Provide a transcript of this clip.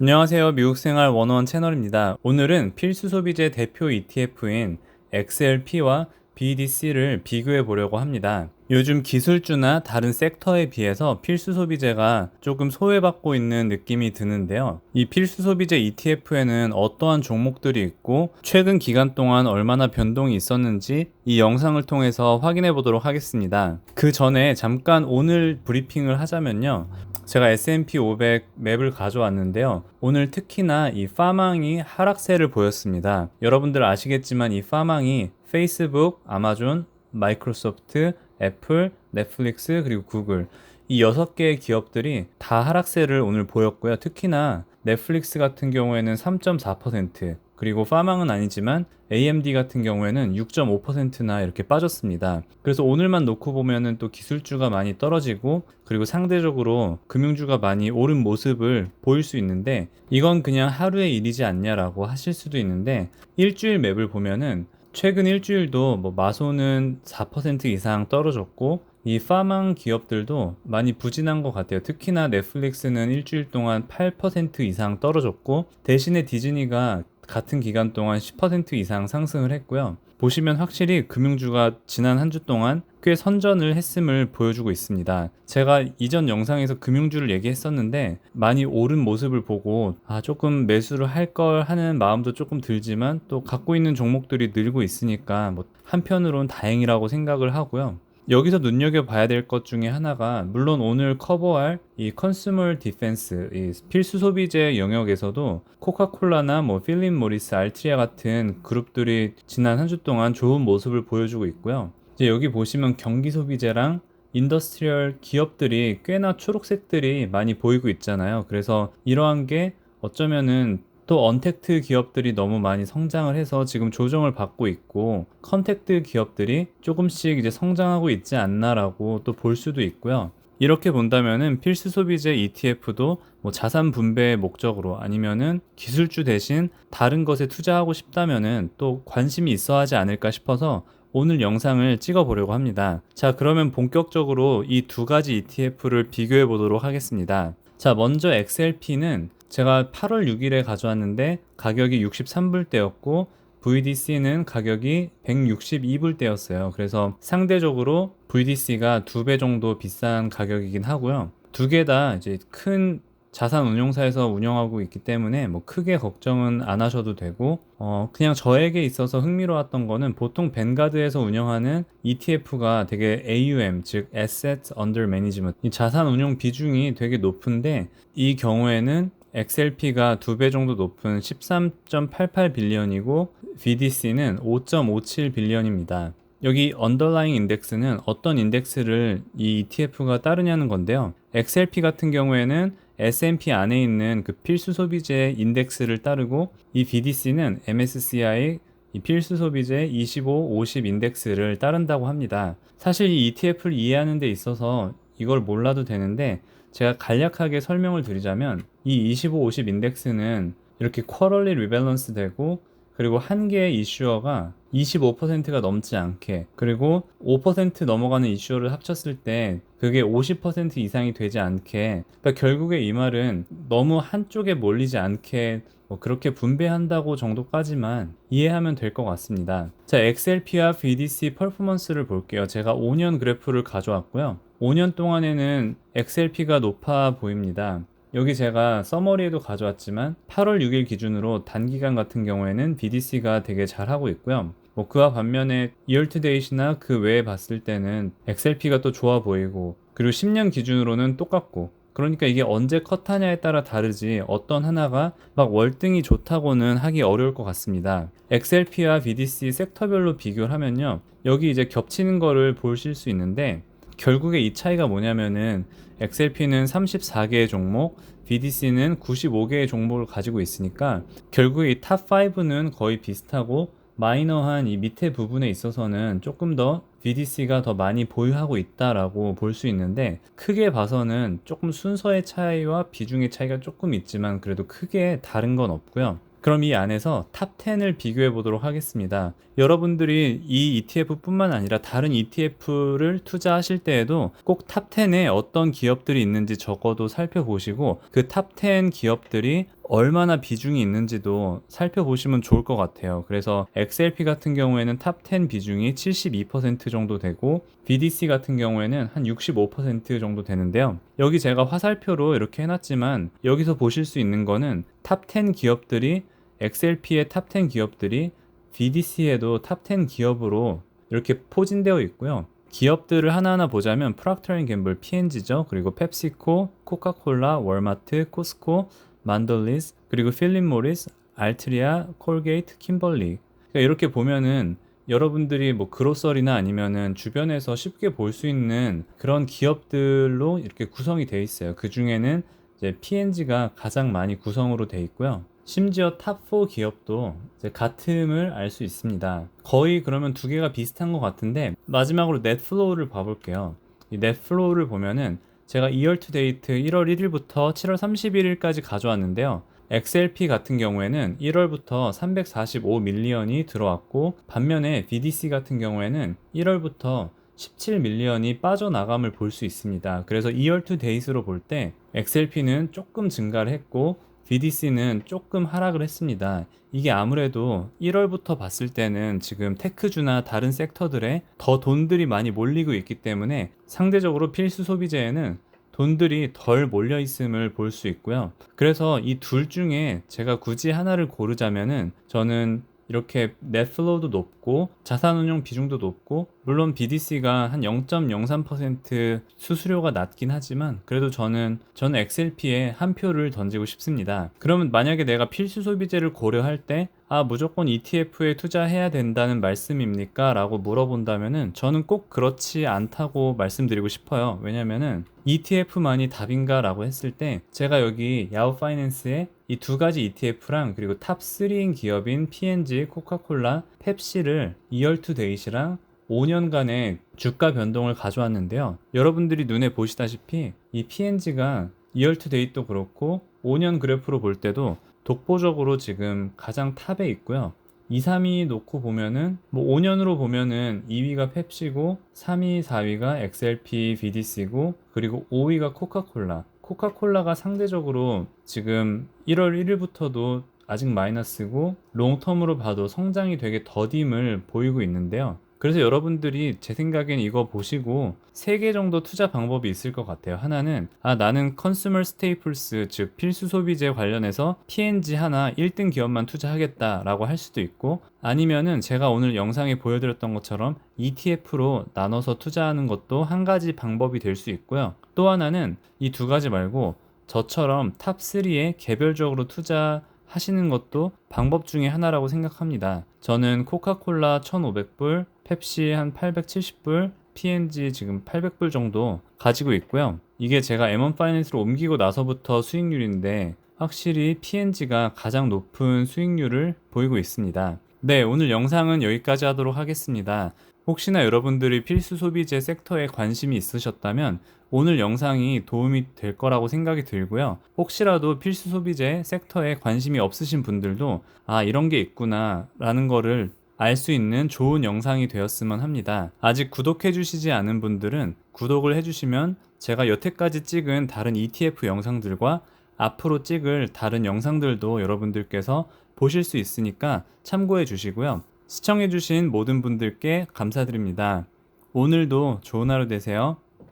안녕하세요. 미국생활 원원 채널입니다. 오늘은 필수 소비재 대표 ETF인 XLP와 BDC를 비교해 보려고 합니다. 요즘 기술주나 다른 섹터에 비해서 필수 소비재가 조금 소외받고 있는 느낌이 드는데요. 이 필수 소비재 ETF에는 어떠한 종목들이 있고 최근 기간 동안 얼마나 변동이 있었는지 이 영상을 통해서 확인해 보도록 하겠습니다. 그 전에 잠깐 오늘 브리핑을 하자면요. 제가 S&P 500 맵을 가져왔는데요. 오늘 특히나 이 파망이 하락세를 보였습니다. 여러분들 아시겠지만 이 파망이 페이스북, 아마존, 마이크로소프트, 애플, 넷플릭스 그리고 구글 이 여섯 개의 기업들이 다 하락세를 오늘 보였고요. 특히나 넷플릭스 같은 경우에는 3.4%, 그리고 파망은 아니지만 AMD 같은 경우에는 6.5%나 이렇게 빠졌습니다. 그래서 오늘만 놓고 보면은 또 기술주가 많이 떨어지고 그리고 상대적으로 금융주가 많이 오른 모습을 보일 수 있는데 이건 그냥 하루의 일이지 않냐라고 하실 수도 있는데 일주일 맵을 보면은 최근 일주일도 뭐 마소는 4% 이상 떨어졌고 이 파망 기업들도 많이 부진한 것 같아요. 특히나 넷플릭스는 일주일 동안 8% 이상 떨어졌고 대신에 디즈니가 같은 기간 동안 10% 이상 상승을 했고요. 보시면 확실히 금융주가 지난 한 주 동안 꽤 선전을 했음을 보여주고 있습니다. 제가 이전 영상에서 금융주를 얘기했었는데 많이 오른 모습을 보고 아 조금 매수를 할 걸 하는 마음도 조금 들지만 또 갖고 있는 종목들이 늘고 있으니까 뭐 한편으론 다행이라고 생각을 하고요. 여기서 눈여겨봐야 될 것 중에 하나가 물론 오늘 커버할 이 컨슈머 디펜스, 이 필수 소비재 영역에서도 코카콜라나 뭐 필립 모리스, 알트리아 같은 그룹들이 지난 한 주 동안 좋은 모습을 보여주고 있고요. 이제 여기 보시면 경기 소비재랑 인더스트리얼 기업들이 꽤나 초록색들이 많이 보이고 있잖아요. 그래서 이러한 게 어쩌면은 또 언택트 기업들이 너무 많이 성장을 해서 지금 조정을 받고 있고 컨택트 기업들이 조금씩 이제 성장하고 있지 않나라고 또 볼 수도 있고요. 이렇게 본다면은 필수 소비재 ETF도 뭐 자산 분배의 목적으로 아니면은 기술주 대신 다른 것에 투자하고 싶다면은 또 관심이 있어 하지 않을까 싶어서 오늘 영상을 찍어 보려고 합니다. 자, 그러면 본격적으로 이 두 가지 ETF를 비교해 보도록 하겠습니다. 자, 먼저 XLP는 제가 8월 6일에 가져왔는데 가격이 63불대였고 VDC는 가격이 162불대였어요. 그래서 상대적으로 VDC가 두 배 정도 비싼 가격이긴 하고요. 두 개 다 이제 큰 자산 운용사에서 운영하고 있기 때문에 뭐 크게 걱정은 안 하셔도 되고 어 그냥 저에게 있어서 흥미로웠던 거는 보통 벤가드에서 운영하는 ETF가 되게 AUM 즉 Assets Under Management 이 자산 운용 비중이 되게 높은데 이 경우에는 XLP가 두 배 정도 높은 13.88 빌리언이고 VDC는 5.57 빌리언입니다. 여기 언더라잉 인덱스는 어떤 인덱스를 이 ETF가 따르냐는 건데요. XLP 같은 경우에는 S&P 안에 있는 그 필수 소비재 인덱스를 따르고 이 BDC는 MSCI 이 필수 소비재 25, 50 인덱스를 따른다고 합니다. 사실 이 ETF를 이해하는 데 있어서 이걸 몰라도 되는데 제가 간략하게 설명을 드리자면 이 25, 50 인덱스는 이렇게 쿼럴리 리밸런스 되고 그리고 한 개의 이슈어가 25%가 넘지 않게 그리고 5% 넘어가는 이슈어를 합쳤을 때 그게 50% 이상이 되지 않게 그러니까 결국에 이 말은 너무 한쪽에 몰리지 않게 뭐 그렇게 분배한다고 정도까지만 이해하면 될 것 같습니다. 자, XLP와 BDC 퍼포먼스를 볼게요. 제가 5년 그래프를 가져왔고요. 5년 동안에는 XLP가 높아 보입니다. 여기 제가 서머리에도 가져왔지만 8월 6일 기준으로 단기간 같은 경우에는 BDC가 되게 잘하고 있고요. 뭐 그와 반면에 date나 그 외에 봤을 때는 XLP가 또 좋아 보이고 그리고 10년 기준으로는 똑같고 그러니까 이게 언제 컷하냐에 따라 다르지 어떤 하나가 막 월등히 좋다고는 하기 어려울 것 같습니다. XLP와 BDC 섹터별로 비교를 하면요. 여기 이제 겹치는 거를 보실 수 있는데 결국에 이 차이가 뭐냐면은 XLP는 34개의 종목, BDC는 95개의 종목을 가지고 있으니까 결국에 이 탑 5는 거의 비슷하고 마이너한 이 밑에 부분에 있어서는 조금 더 BDC가 더 많이 보유하고 있다라고 볼 수 있는데 크게 봐서는 조금 순서의 차이와 비중의 차이가 조금 있지만 그래도 크게 다른 건 없고요. 그럼 이 안에서 탑 10을 비교해 보도록 하겠습니다. 여러분들이 이 ETF뿐만 아니라 다른 ETF를 투자하실 때에도 꼭 탑 10에 어떤 기업들이 있는지 적어도 살펴보시고 그 탑 10 기업들이 얼마나 비중이 있는지도 살펴보시면 좋을 것 같아요. 그래서 XLP 같은 경우에는 탑 10 비중이 72% 정도 되고 BDC 같은 경우에는 한 65% 정도 되는데요. 여기 제가 화살표로 이렇게 해놨지만 여기서 보실 수 있는 거는 탑 10 기업들이 XLP의 탑 10 기업들이 BDC에도 탑 10 기업으로 이렇게 포진되어 있고요. 기업들을 하나하나 보자면 프락터 앤 갬블 P&G죠. 그리고 펩시코, 코카콜라, 월마트, 코스코, 만돌리스, 그리고 필립 모리스, 알트리아, 콜게이트, 킴벌리. 그러니까 이렇게 보면은 여러분들이 뭐 그로서리나 아니면은 주변에서 쉽게 볼 수 있는 그런 기업들로 이렇게 구성이 돼 있어요. 그 중에는 이제 P&G가 가장 많이 구성으로 돼 있고요. 심지어 탑4 기업도 같음을 알 수 있습니다. 거의 그러면 두 개가 비슷한 것 같은데 마지막으로 넷플로우를 봐볼게요. 이 넷플로우를 보면은 제가 2월 투 데이트 1월 1일부터 7월 31일까지 가져왔는데요. XLP 같은 경우에는 1월부터 345 밀리언이 들어왔고 반면에 BDC 같은 경우에는 1월부터 17 밀리언이 빠져나감을 볼 수 있습니다. 그래서 2월 투 데이스로 볼 때 XLP는 조금 증가를 했고 BDC는 조금 하락을 했습니다. 이게 아무래도 1월부터 봤을 때는 지금 테크주나 다른 섹터들에 더 돈들이 많이 몰리고 있기 때문에 상대적으로 필수 소비재에는 돈들이 덜 몰려 있음을 볼 수 있고요. 그래서 이 둘 중에 제가 굳이 하나를 고르자면은 저는 이렇게 넷플로우도 높고 자산운용 비중도 높고 물론 BDC가 한 0.03% 수수료가 낮긴 하지만 그래도 저는 저는 XLP에 한 표를 던지고 싶습니다. 그러면 만약에 내가 필수 소비재를 고려할 때 아, 무조건 ETF에 투자해야 된다는 말씀입니까? 라고 물어본다면은 저는 꼭 그렇지 않다고 말씀드리고 싶어요. 왜냐면은 ETF만이 답인가? 라고 했을 때 제가 여기 야후 파이낸스에 이 두 가지 ETF랑 그리고 탑 3인 기업인 P&G, 코카콜라, 펩시를 2열 투 데이시랑 5년간의 주가 변동을 가져왔는데요. 여러분들이 눈에 보시다시피 이 P&G가 2열 투 데이도 그렇고 5년 그래프로 볼 때도 독보적으로 지금 가장 탑에 있고요. 2, 3위 놓고 보면은 뭐 5년으로 보면은 2위가 펩시고 3위, 4위가 XLP, BDC고 그리고 5위가 코카콜라. 코카콜라가 상대적으로 지금 1월 1일부터도 아직 마이너스고 롱텀으로 봐도 성장이 되게 더딤을 보이고 있는데요. 그래서 여러분들이 제 생각엔 이거 보시고 세 개 정도 투자 방법이 있을 것 같아요. 하나는 아 나는 컨슈머 스테이플스 즉 필수 소비재 관련해서 P&G 하나 1등 기업만 투자하겠다라고 할 수도 있고 아니면은 제가 오늘 영상에 보여드렸던 것처럼 ETF로 나눠서 투자하는 것도 한 가지 방법이 될 수 있고요. 또 하나는 이 두 가지 말고 저처럼 탑 3에 개별적으로 투자 하시는 것도 방법 중에 하나라고 생각합니다. 저는 코카콜라 1,500불, 펩시 한 870불, P&G 지금 800불 정도 가지고 있고요. 이게 제가 M1 파이낸스로 옮기고 나서부터 수익률인데 확실히 P&G가 가장 높은 수익률을 보이고 있습니다. 네, 오늘 영상은 여기까지 하도록 하겠습니다. 혹시나 여러분들이 필수 소비재 섹터에 관심이 있으셨다면 오늘 영상이 도움이 될 거라고 생각이 들고요. 혹시라도 필수 소비재 섹터에 관심이 없으신 분들도 아, 이런 게 있구나 라는 거를 알 수 있는 좋은 영상이 되었으면 합니다. 아직 구독해 주시지 않은 분들은 구독을 해 주시면 제가 여태까지 찍은 다른 ETF 영상들과 앞으로 찍을 다른 영상들도 여러분들께서 보실 수 있으니까 참고해 주시고요. 시청해 주신 모든 분들께 감사드립니다. 오늘도 좋은 하루 되세요.